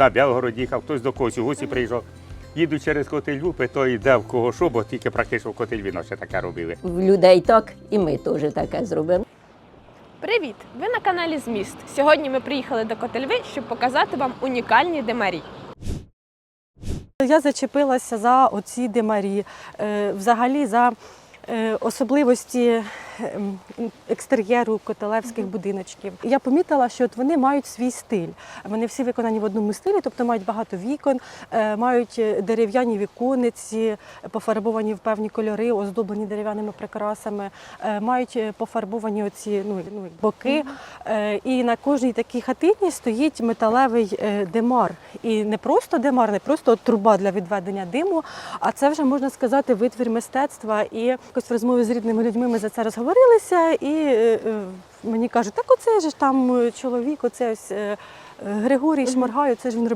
На Белгород їхав, хтось до когось у гості приїжджав. Їду через Котельвупи, то йде в кого що, бо тільки практично в Котельві ще таке робили. В людей так, і ми теж таке зробимо. Привіт! Ви на каналі Зміст. Сьогодні ми приїхали до Котельви, щоб показати вам унікальні демарі. Я зачепилася за оці димарі, е, взагалі за е, особливості екстер'єру котелевських будиночків. Я помітила, що от вони мають свій стиль. Вони всі виконані в одному стилі, тобто мають багато вікон, е, мають е, дерев'яні віконниці, пофарбовані в певні кольори, оздоблені дерев'яними прикрасами, е, мають пофарбовані оці ну, ну, боки. І на кожній такій хатині стоїть металевий демар. І не просто демар, не просто труба для відведення диму, а це вже можна сказати витвір мистецтва. І якось в розмові з рідними людьми ми за це розговорилися, і е, е, мені кажуть, так оце ж там е, чоловік, оце ось. Григорій Шмаргаю, це ж він